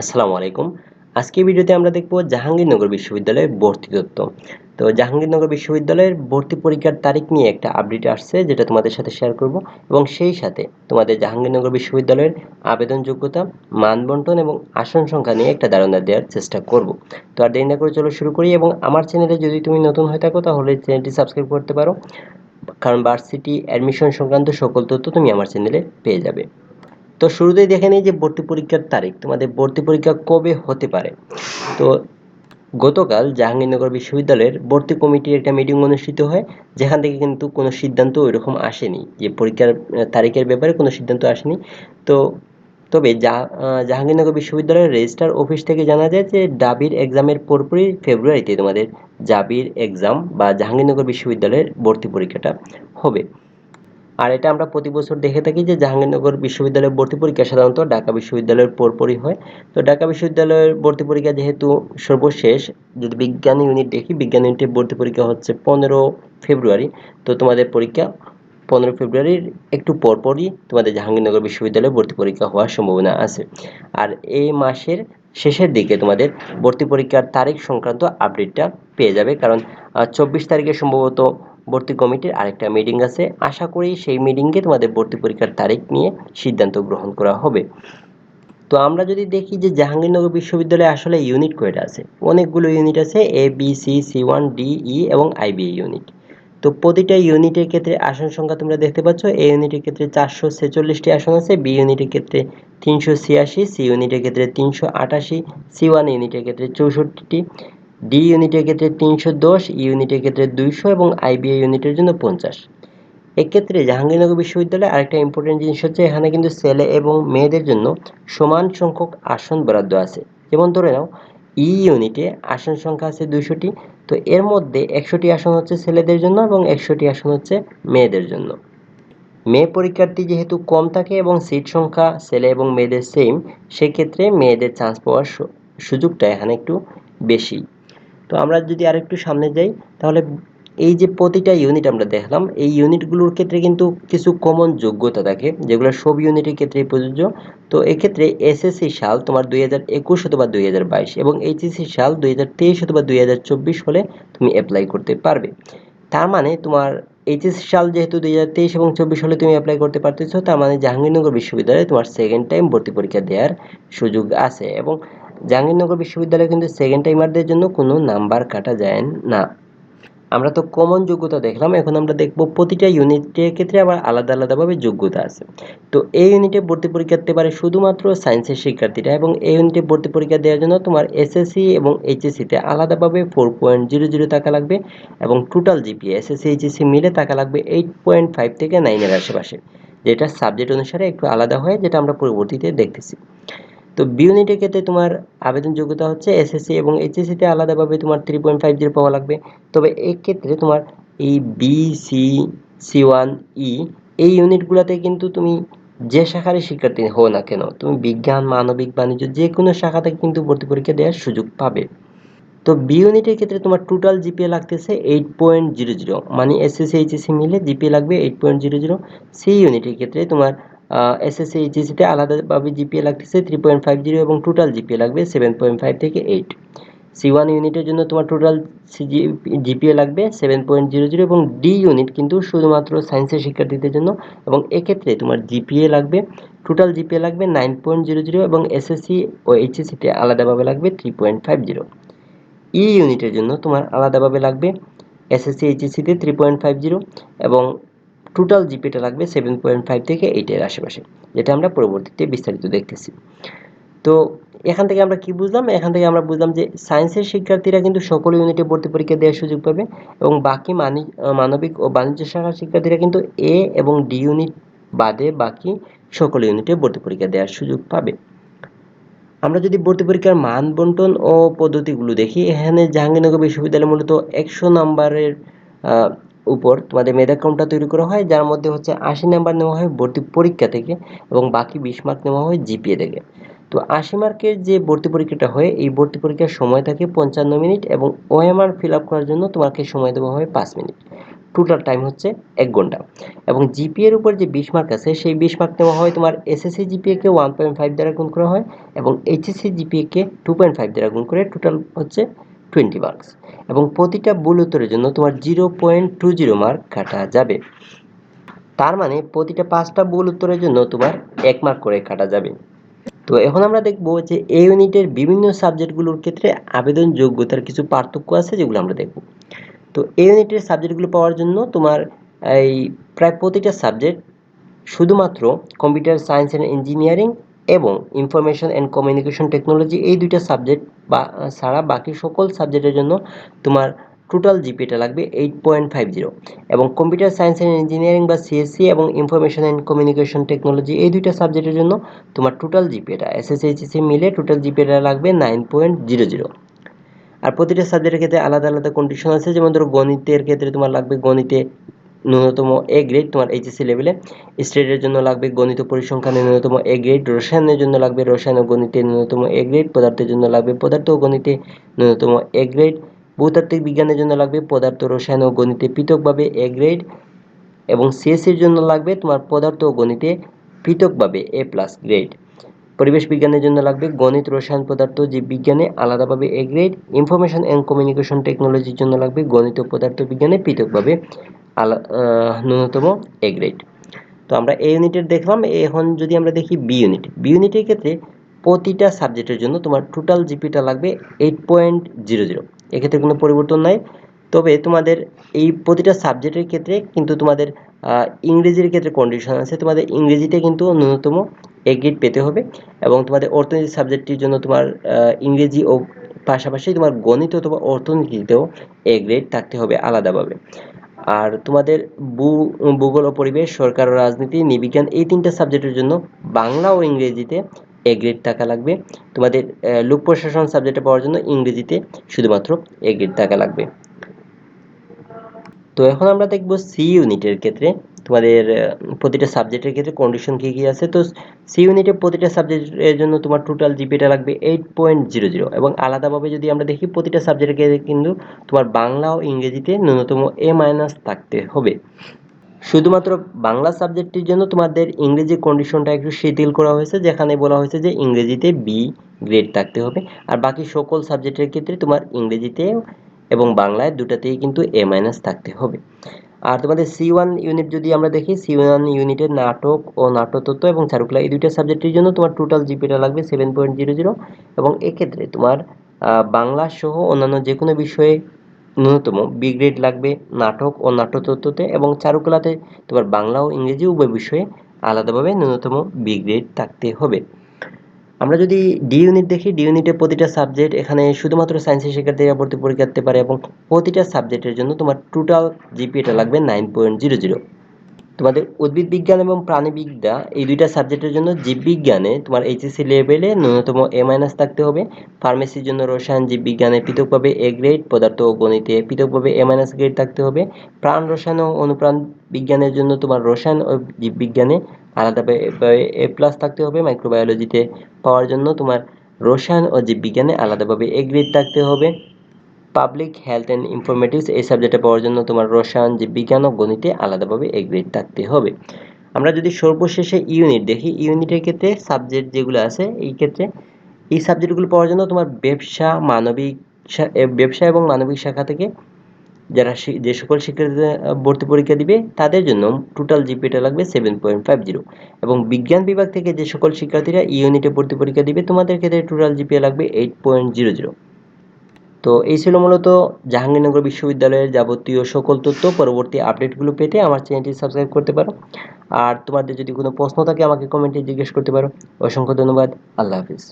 আসসালামু আলাইকুম। আজকে ভিডিওতে আমরা দেখব জাহাঙ্গীরনগর বিশ্ববিদ্যালয়ের ভর্তি তথ্য। তো জাহাঙ্গীরনগর বিশ্ববিদ্যালয়ের ভর্তি পরীক্ষার তারিখ নিয়ে একটা আপডেট আসছে, যেটা তোমাদের সাথে শেয়ার করব এবং সেই সাথে তোমাদের জাহাঙ্গীরনগর বিশ্ববিদ্যালয়ের আবেদন যোগ্যতা মানবন্টন এবং আসন সংখ্যা নিয়ে একটা ধারণা দেওয়ার চেষ্টা করব। তো আর দেরি না করে চলো শুরু করি এবং আমার চ্যানেলে যদি তুমি নতুন হয়ে থাকো, তাহলে চ্যানেলটি সাবস্ক্রাইব করতে পারো। কারণ ভার্সিটি অ্যাডমিশন সংক্রান্ত সকল তথ্য তুমি আমার চ্যানেলে পেয়ে যাবে। তো শুরুতেই দেখে নিই যে ভর্তি পরীক্ষার তারিখ, তোমাদের ভর্তি পরীক্ষা কবে হতে পারে? তো গতকাল জাহাঙ্গীরনগর বিশ্ববিদ্যালয়ের ভর্তি কমিটির একটা মিটিং অনুষ্ঠিত হয়, যেখান থেকে কিন্তু কোনো সিদ্ধান্ত ওইরকম আসেনি যে পরীক্ষার তারিখের ব্যাপারে কোনো সিদ্ধান্ত আসেনি। তো তবে জাহাঙ্গীরনগর বিশ্ববিদ্যালয়ের রেজিস্ট্রার অফিস থেকে জানা যায় যে ডাবির এক্সামের পরপরই ফেব্রুয়ারিতে তোমাদের জাবির এক্সাম বা জাহাঙ্গীরনগর বিশ্ববিদ্যালয়ের ভর্তি পরীক্ষাটা হবে। আর এটা আমরা প্রতি বছর দেখে থাকি যে জাহাঙ্গীরনগর বিশ্ববিদ্যালয়ের ভর্তি পরীক্ষা সাধারণত ঢাকা বিশ্ববিদ্যালয়ের পরপরই হয়। তো ঢাকা বিশ্ববিদ্যালয়ের ভর্তি পরীক্ষা যেহেতু সর্বশেষ, যদি বিজ্ঞান ইউনিট দেখি, বিজ্ঞান ইউনিটের ভর্তি পরীক্ষা হচ্ছে পনেরো ফেব্রুয়ারি। তো তোমাদের পরীক্ষা পনেরো ফেব্রুয়ারির একটু পরপরই তোমাদের জাহাঙ্গীরনগর বিশ্ববিদ্যালয়ে ভর্তি পরীক্ষা হওয়ার সম্ভাবনা আছে। আর এই মাসের শেষের দিকে তোমাদের ভর্তি পরীক্ষার তারিখ সংক্রান্ত আপডেটটা পেয়ে যাবে। কারণ চব্বিশ তারিখে সম্ভবত ভর্তি কমিটির আরেকটা মিটিং আছে। আশা করি সেই মিটিংয়ে তোমাদের ভর্তি পরীক্ষার তারিখ নিয়ে সিদ্ধান্ত গ্রহণ করা হবে। তো আমরা যদি দেখি যে জাহাঙ্গীরনগর বিশ্ববিদ্যালয়ে আসলে ইউনিট কয়টা আছে? অনেকগুলো ইউনিট আছে A B C C one D E এবং আইবিএ ইউনিট তো প্রতিটা ইউনিটের ক্ষেত্রে আসন সংখ্যা তোমরা দেখতে পাচ্ছ এ ইউনিটের ক্ষেত্রে চারশো ছেচল্লিশটি আসন আছে বি ইউনিটের ক্ষেত্রে তিনশো ছিয়াশি সি ইউনিটের ক্ষেত্রে তিনশো আটাশি সি ওয়ান ইউনিটের ক্ষেত্রে চৌষট্টিটি। ডি ইউনিটের ক্ষেত্রে তিনশো দশ ইউনিটের ক্ষেত্রে দুইশো এবং আইবিএ ইউনিটের জন্য পঞ্চাশ। এক্ষেত্রে জাহাঙ্গীরনগর বিশ্ববিদ্যালয়ে আরেকটা ইম্পর্টেন্ট জিনিস হচ্ছে এখানে কিন্তু ছেলে এবং মেয়েদের জন্য সমান সংখ্যক আসন বরাদ্দ আছে। যেমন ধরে নাও ই ইউনিটে আসন সংখ্যা আছে দুইশোটি, তো এর মধ্যে একশোটি আসন হচ্ছে ছেলেদের জন্য এবং একশোটি আসন হচ্ছে মেয়েদের জন্য। মেয়ে পরীক্ষার্থী যেহেতু কম থাকে এবং সিট সংখ্যা ছেলে এবং মেয়েদের সেম সেক্ষেত্রে মেয়েদের চান্স পাওয়ার সুযোগটা এখানে একটু বেশি। তো আমরা যদি আরেকটু সামনে যাই, তাহলে এই যে প্রতিটা ইউনিট আমরা দেখলাম, এই ইউনিটগুলোর ক্ষেত্রে কিন্তু কিছু কমন যোগ্যতা থাকে, যেগুলো সব ইউনিটের ক্ষেত্রে প্রযোজ্য। তো এক্ষেত্রে এসএসসি সাল তোমার দুই হাজার একুশ অথবা দুই হাজার বাইশ এবং এইচএসসি সাল দুই হাজার তেইশ অথবা দুই হাজার চব্বিশ হলে তুমি অ্যাপ্লাই করতে পারবে। তার মানে তোমার এইচএসসি সাল যেহেতু দুই হাজার তেইশ এবং চব্বিশ হলে তুমি অ্যাপ্লাই করতে পারতেছো, তার মানে জাহাঙ্গীরনগর বিশ্ববিদ্যালয়ে তোমার সেকেন্ড টাইম ভর্তি পরীক্ষা দেওয়ার সুযোগ আছে এবং জাহাঙ্গীরনগর বিশ্ববিদ্যালয়ে কিন্তু সেকেন্ড টাইমারদের জন্য কোনো নাম্বার কাটা যায় না। আমরা তো কমন যোগ্যতা দেখলাম, এখন আমরা দেখব প্রতিটা ইউনিটের ক্ষেত্রে আবার আলাদা আলাদাভাবে যোগ্যতা আছে। তো এই ইউনিটে ভর্তি পরীক্ষা দিতে পারে শুধুমাত্র সায়েন্সের শিক্ষার্থীরা এবং এই ইউনিটে ভর্তি পরীক্ষা দেওয়ার জন্য তোমার এসএসসি এবং এইচএসসিতে আলাদাভাবে ফোর পয়েন্ট জিরো জিরো টাকা লাগবে এবং টোটাল জিপিএ এসএসসি এইচএসসি মিলে টাকা লাগবে এইট পয়েন্ট ফাইভ থেকে নাইনের আশেপাশে, যেটা সাবজেক্ট অনুসারে একটু আলাদা হয়, যেটা আমরা পরবর্তীতে দেখতেছি। তো বি ইউনিটের ক্ষেত্রে তোমার আবেদন যোগ্যতা হচ্ছে এসএসসি এবং এইচএসসিতে আলাদাভাবে তোমার থ্রি পয়েন্ট ফাইভ জিরো পাওয়া লাগবে। তবে এই ক্ষেত্রে তোমার এই B C C one E এই ইউনিটগুলোতে কিন্তু তুমি যে শাখারই শিক্ষার্থী হও না কেন, তুমি বিজ্ঞান, মানবিক, বাণিজ্য যে কোনো শাখাতে কিন্তু ভর্তি পরীক্ষা দেওয়ার সুযোগ পাবে। তো বি ইউনিটের ক্ষেত্রে তোমার টোটাল জিপিএ লাগতেছে এইট পয়েন্ট জিরো জিরো মানে এসএসসি এইচএসসি মিলে জিপিএ লাগবে eight point zero zero C ইউনিটের ক্ষেত্রে তোমার এসএসসি এইচএসিতে আলাদাভাবে জিপিএ লাগতেছে থ্রি পয়েন্ট ফাইভ জিরো এবং টোটাল জিপিএ লাগবে সেভেন পয়েন্ট ফাইভ থেকে এইট সি ওয়ান ইউনিটের জন্য তোমার টোটাল জিপিএ লাগবে সেভেন পয়েন্ট জিরো জিরো এবং ডি ইউনিট কিন্তু শুধুমাত্র সায়েন্সের শিক্ষার্থীদের জন্য এবং এক্ষেত্রে তোমার জিপিএ লাগবে। টোটাল জিপিএ লাগবে নাইন পয়েন্ট জিরো জিরো এবং এসএসসি ও এইচএসিতে আলাদাভাবে লাগবে three point five zero E ইউনিটের জন্য তোমার আলাদাভাবে লাগবে এসএসসি এইচএসসিতে থ্রি পয়েন্ট ফাইভ জিরো এবং টোটাল জিপিটা লাগবে সেভেন পয়েন্ট ফাইভ থেকে এইটের আশেপাশে, যেটা আমরা পরবর্তীতে বিস্তারিত দেখতেছি। তো এখান থেকে আমরা কি বুঝলাম? এখান থেকে আমরা বুঝলাম যে সায়েন্সের শিক্ষার্থীরা কিন্তু সকল ইউনিটে ভর্তি পরীক্ষা দেওয়ার সুযোগ পাবে এবং বাকি মানবিক ও বাণিজ্য শাখার শিক্ষার্থীরা কিন্তু এ এবং ডি ইউনিট বাদে বাকি সকল ইউনিটে ভর্তি পরীক্ষা দেওয়ার সুযোগ পাবে। আমরা যদি ভর্তি পরীক্ষার মান বন্টন ও পদ্ধতিগুলো দেখি, এখানে জাহাঙ্গীরনগর বিশ্ববিদ্যালয় মূলত একশো নম্বরের উপর তোমাদের মেধা ক্রমটা তৈরি করা হয়, যার মধ্যে হচ্ছে আশি নাম্বার নেওয়া হয় ভর্তি পরীক্ষা থেকে এবং বাকি বিশ মার্ক নেওয়া হয় জিপিএ থেকে। তো আশি মার্কের যে ভর্তি পরীক্ষাটা হয়, এই ভর্তি পরীক্ষার সময় থাকে পঞ্চান্ন মিনিট এবং ওএমআর ফিল আপ করার জন্য তোমাকে সময় দেওয়া হয় পাঁচ মিনিট। টোটাল টাইম হচ্ছে এক ঘণ্টা। এবং জিপিএর উপর যে বিশ মার্ক আছে, সেই বিশ মার্ক নেওয়া হয় তোমার এসএসসি জিপিএকে ওয়ান পয়েন্ট ফাইভ দ্বারা গুণ করা হয় এবং এইচএসসি জিপিএকে টু পয়েন্ট ফাইভ দ্বারা গুণ করে টোটাল হচ্ছে টোয়েন্টি মার্কস। এবং প্রতিটা ভুল উত্তরের জন্য তোমার zero point two zero mark কাটা যাবে। তার মানে প্রতিটা পাঁচটা ভুল উত্তরের জন্য তোমার এক মার্ক করে কাটা যাবে। তো এখন আমরা দেখব যে এই ইউনিটের বিভিন্ন সাবজেক্টগুলোর ক্ষেত্রে আবেদন যোগ্যতার কিছু পার্থক্য আছে যেগুলো আমরা দেখব। তো এই ইউনিটের সাবজেক্টগুলো পাওয়ার জন্য তোমার এই প্রায় প্রতিটা সাবজেক্ট শুধুমাত্র কম্পিউটার সায়েন্স অ্যান্ড ইঞ্জিনিয়ারিং এবং ইনফরমেশন অ্যান্ড কমিউনিকেশন টেকনোলজি এই দুইটা সাবজেক্ট বা, ছাড়া বাকি সকল সাবজেক্টের জন্য তোমার টোটাল জিপিটা লাগবে এইট পয়েন্ট ফাইভ জিরো এবং কম্পিউটার সায়েন্স অ্যান্ড ইঞ্জিনিয়ারিং বা সিএসসি এবং ইনফরমেশন অ্যান্ড কমিউনিকেশন টেকনোলজি এই দুইটা সাবজেক্টের জন্য তোমার টোটাল জিপিএটা এসএসএইচএসি মিলে টোটাল জিপিএটা লাগবে নাইন পয়েন্ট জিরো জিরো আর প্রতিটা সাবজেক্টের ক্ষেত্রে আলাদা আলাদা কন্ডিশন আছে, যেমন ধরো গণিতের ক্ষেত্রে তোমার লাগবে গণিতে ন্যূনতম এ গ্রেড তোমার এইচএসসি লেভেলে স্টেটের জন্য লাগবে গণিত পরিসংখ্যানের ন্যূনতম এ গ্রেড রসায়নের জন্য লাগবে রসায়ন ও গণিতে ন্যূনতম এ গ্রেড পদার্থের জন্য লাগবে পদার্থ ও গণিতে ন্যূনতম এ গ্রেড ভূতাত্ত্বিক বিজ্ঞানের জন্য লাগবে পদার্থ, রসায়ন ও গণিতে পৃথকভাবে এ গ্রেড এবং সিএসসির জন্য লাগবে তোমার পদার্থ ও গণিতে পৃথকভাবে এ প্লাস গ্রেড পরিবেশ বিজ্ঞানের জন্য লাগবে গণিত, রসায়ন পদার্থ জীববিজ্ঞানে আলাদাভাবে A grade information and communication টেকনোলজির জন্য লাগবে গণিত পদার্থ বিজ্ঞানে পৃথকভাবে আলা ন্যূনতম এ গ্রেড তো আমরা এ ইউনিটের দেখলাম, এখন যদি আমরা দেখি বি ইউনিট বি ইউনিটের ক্ষেত্রে প্রতিটা সাবজেক্টের জন্য তোমার টোটাল জিপিটা লাগবে এইট পয়েন্ট জিরো জিরো এক্ষেত্রে কোনো পরিবর্তন নাই। তবে তোমাদের এই প্রতিটা সাবজেক্টের ক্ষেত্রে কিন্তু তোমাদের ইংরেজির ক্ষেত্রে কন্ডিশন আছে। তোমাদের ইংরেজিতে কিন্তু ন্যূনতম এ গ্রেড পেতে হবে এবং তোমাদের অর্থনীতি সাবজেক্টটির জন্য তোমার ইংরেজি ও পাশাপাশি তোমার গণিত অথবা অর্থনীতিতেও এ গ্রেড থাকতে হবে আলাদাভাবে। আর তোমাদের ভূগোল ও পরিবেশ, সরকার ও রাজনীতি, নিবিজ্ঞান এই তিনটা সাবজেক্টের জন্য বাংলা ও ইংরেজিতে এ গ্রেড থাকা লাগবে। তোমাদের লোক প্রশাসন সাবজেক্টে পাওয়ার জন্য ইংরেজিতে শুধুমাত্র এ গ্রেড থাকা লাগবে। তো এখন আমরা দেখব সি ইউনিটের ক্ষেত্রে তোমাদের প্রতিটা সাবজেক্টের ক্ষেত্রে কন্ডিশন কী কী আছে। তো সি ইউনিটে প্রতিটা সাবজেক্টের জন্য তোমার টোটাল জিপিটা লাগবে এইট পয়েন্ট জিরো জিরো এবং আলাদাভাবে যদি আমরা দেখি প্রতিটা সাবজেক্টের ক্ষেত্রে কিন্তু তোমার বাংলা ও ইংরেজিতে ন্যূনতম এ মাইনাস থাকতে হবে। শুধুমাত্র বাংলা সাবজেক্টটির জন্য তোমাদের ইংরেজি কন্ডিশনটা একটু শিথিল করা হয়েছে, যেখানে বলা হয়েছে যে ইংরেজিতে বি গ্রেড থাকতে হবে। আর বাকি সকল সাবজেক্টের ক্ষেত্রে তোমার ইংরেজিতে এবং বাংলায় দুটাতেই কিন্তু এ মাইনাস থাকতে হবে। আর তোমাদের সি ওয়ান ইউনিট যদি আমরা দেখি সি ওয়ান ইউনিটের নাটক ও নাট্যতত্ত্ব এবং চারুকলা এই দুইটা সাবজেক্টের জন্য তোমার টোটাল জিপিটা লাগবে সেভেন পয়েন্ট জিরো জিরো এবং এক্ষেত্রে তোমার বাংলা সহ অন্যান্য যে কোনো বিষয়ে ন্যূনতম বি গ্রেড লাগবে নাটক ও নাট্যতত্ত্বতে এবং চারুকলাতে তোমার বাংলা ও ইংরেজি উভয় বিষয়ে আলাদাভাবে ন্যূনতম বি গ্রেড থাকতে হবে। আমরা যদি ডি ইউনিট দেখি ডি ইউনিটের প্রতিটা সাবজেক্ট এখানে শুধুমাত্র সায়েন্সের শিক্ষার্থীরা ভর্তি পরীক্ষা দিতে পারে এবং প্রতিটা সাবজেক্টের জন্য তোমার টোটাল জিপিএটা লাগবে নাইন পয়েন্ট জিরো জিরো তোমাদের উদ্ভিদ বিজ্ঞান এবং প্রাণীবিদ্যা এই দুইটা সাবজেক্টের জন্য জীববিজ্ঞানে তোমার এইচএসসি লেভেলে ন্যূনতম এ মাইনাস থাকতে হবে। ফার্মেসির জন্য রসায়ন জীববিজ্ঞানে পৃথকভাবে এ গ্রেড পদার্থ ও গণিতে পৃথকভাবে এ মাইনাস গ্রেড থাকতে হবে। প্রাণ রসায়ন ও অনুপ্রাণ বিজ্ঞানের জন্য তোমার রসায়ন ও জীববিজ্ঞানে আলাদাভাবে এ প্লাস থাকতে হবে। মাইক্রোবায়োলজিতে পাওয়ার জন্য তোমার রসায়ন ও জীববিজ্ঞানে আলাদাভাবে এ গ্রেড থাকতে হবে। পাবলিক হেলথ অ্যান্ড ইনফরমেটিভস এই সাবজেক্টে পড়ার জন্য তোমার রসায়ন জীববিজ্ঞান ও গণিতে আলাদাভাবে এ গ্রেড থাকতে হবে। আমরা যদি সর্বশেষে ইউনিট দেখি ইউনিটের ক্ষেত্রে সাবজেক্ট যেগুলো আছে, এই ক্ষেত্রে এই সাবজেক্টগুলো পড়ার জন্য তোমার ব্যবসা, মানবিক ব্যবসা এবং মানবিক শাখা থেকে যারা যে সকল শিক্ষার্থীরা ভর্তি পরীক্ষা দিবে, তাদের জন্য টোটাল জিপিটা লাগবে সেভেন পয়েন্ট ফাইভ জিরো এবং বিজ্ঞান বিভাগ থেকে যে সকল শিক্ষার্থীরা ইউনিটে ভর্তি পরীক্ষা দিবে, তোমাদের ক্ষেত্রে টোটাল জিপিএ লাগবে এইট পয়েন্ট জিরো জিরো তো এই ছিল মূলত জাহাঙ্গীরনগর বিশ্ববিদ্যালয়ের যাবতীয় সকল তথ্য। পরবর্তী আপডেটগুলো পেতে আমার চ্যানেলটি সাবস্ক্রাইব করতে পারো। আর তোমাদের যদি কোনো প্রশ্ন থাকে আমাকে কমেন্টে জিজ্ঞেস করতে পারো। অসংখ্য ধন্যবাদ। আল্লাহ হাফিজ।